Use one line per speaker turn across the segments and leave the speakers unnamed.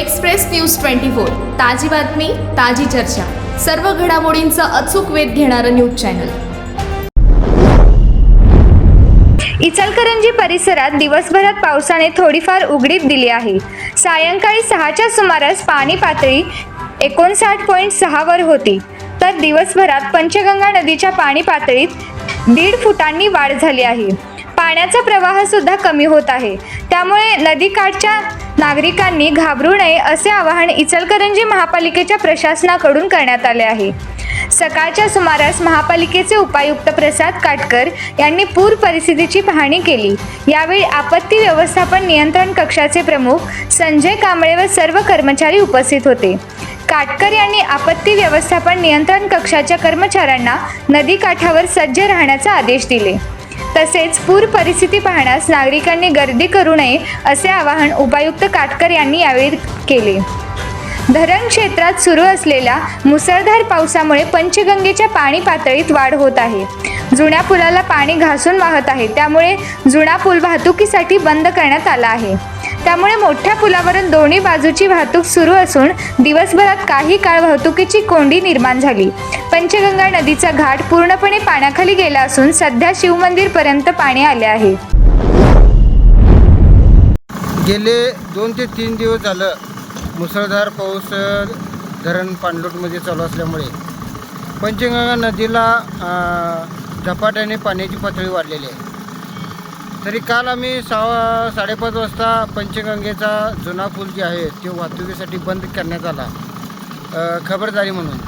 Express news twenty four. ताजी बातमी ताजी चर्चा. सर्व घडामोडींचा अचूक वेध घेणारं न्यूज चॅनल.
इचलकरंजी परिसरात दिवसभरात पावसाने थोडीफार उघडीप दिली आहे. सायंकाळी सहाच्या सुमारास पाणी पातळी एकोणसाठ पॉईंट सहावर होती. तर दिवसभरात पंचगंगा नदीच्या पाणी पातळीत दीड फुटांनी वाढ झाली आहे. पाण्याचा प्रवाह सुद्धा कमी होत आहे. त्यामुळे नदीकाठच्या नागरिकांनी घाबरू नये असे आवाहन इचलकरंजी महापालिकेच्या प्रशासनाकडून करण्यात आले आहे. सकाळच्या सुमारास महापालिकेचे उपायुक्त प्रसाद काटकर यांनी पूर परिस्थितीची पाहणी केली. यावेळी आपत्ती व्यवस्थापन नियंत्रण कक्षाचे प्रमुख संजय कांबळे व सर्व कर्मचारी उपस्थित होते. काटकर यांनी आपत्ती व्यवस्थापन नियंत्रण कक्षाच्या कर्मचाऱ्यांना नदीकाठावर सज्ज राहण्याचा आदेश दिले. तसेच पूर परिस्थिती पाहण्यास नागरिकांनी गर्दी करू नये असे आवाहन उपायुक्त काटकर यांनी यावेळी केले. धरण क्षेत्रात सुरू असलेल्या मुसळधार पावसामुळे पंचगंगेच्या पाणी पातळीत वाढ होत आहे. जुन्या पुलाला पाणी घासून वाहत आहे. त्यामुळे जुना पूल वाहतुकीसाठी बंद करण्यात आला आहे. त्यामुळे मोठ्या पुलावरून दोन्ही बाजूची वाहतूक सुरू असून दिवसभरात काही काळ वाहतुकीची कोंडी निर्माण झाली. पंचगंगा नदीचा घाट पूर्णपणे पाण्याखाली गेला असून सध्या शिवमंदिरपर्यंत पाणी आले आहे.
गेले दोन ते तीन दिवस झालं मुसळधार पाऊस धरण पाणलोटमध्ये चालू असल्यामुळे पंचगंगा नदीला झपाट्याने पाण्याची पातळी वाढलेली आहे. तरी काल आम्ही सहा साडेपाच वाजता पंचगंगेचा जुना पूल जे आहे तो वाहतुकीसाठी बंद करण्यात आला. खबरदारी म्हणून.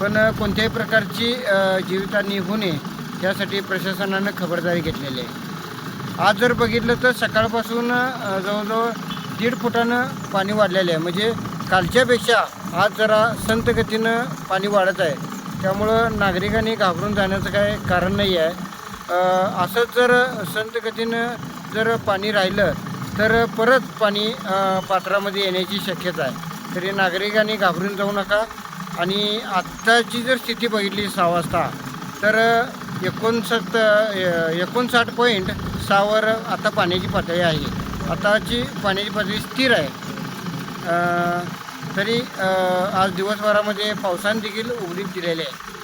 पण कोणत्याही प्रकारची अ, जीवितहानी होऊ नये यासाठी प्रशासनानं खबरदारी घेतलेली आहे. आज जर बघितलं तर सकाळपासून जवळजवळ दीड फुटानं पाणी वाढलेलं आहे. म्हणजे कालच्यापेक्षा आज जरा संत गतीनं पाणी वाढत आहे. त्यामुळं नागरिकांनी घाबरून जाण्याचं काय कारण नाही आहे असंच जर संत गतीनं जर पाणी राहिलं तर परत पाणी पात्रामध्ये येण्याची शक्यता आहे. तरी नागरिकांनी घाबरून जाऊ नका. आणि आत्ताची जर स्थिती बघितली सहा वाजता तर एकोणसाठ एकोणसाठ पॉईंट सहावर आता पाण्याची पातळी आहे. आताची पाण्याची पातळी स्थिर आहे. तरी आज दिवसभरामध्ये पावसाने देखील उघडीप दिलेली आहे.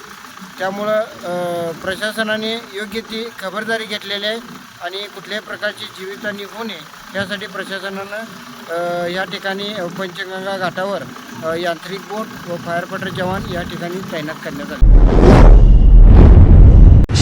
त्यामुळं प्रशासनाने योग्य ती खबरदारी घेतलेली आहे आणि कुठल्याही प्रकारची जीवितहानी होऊ नये यासाठी प्रशासनानं या ठिकाणी पंचगंगा घाटावर यांत्रिक बोट व फायर फायटर जवान या ठिकाणी तैनात करण्यात आले.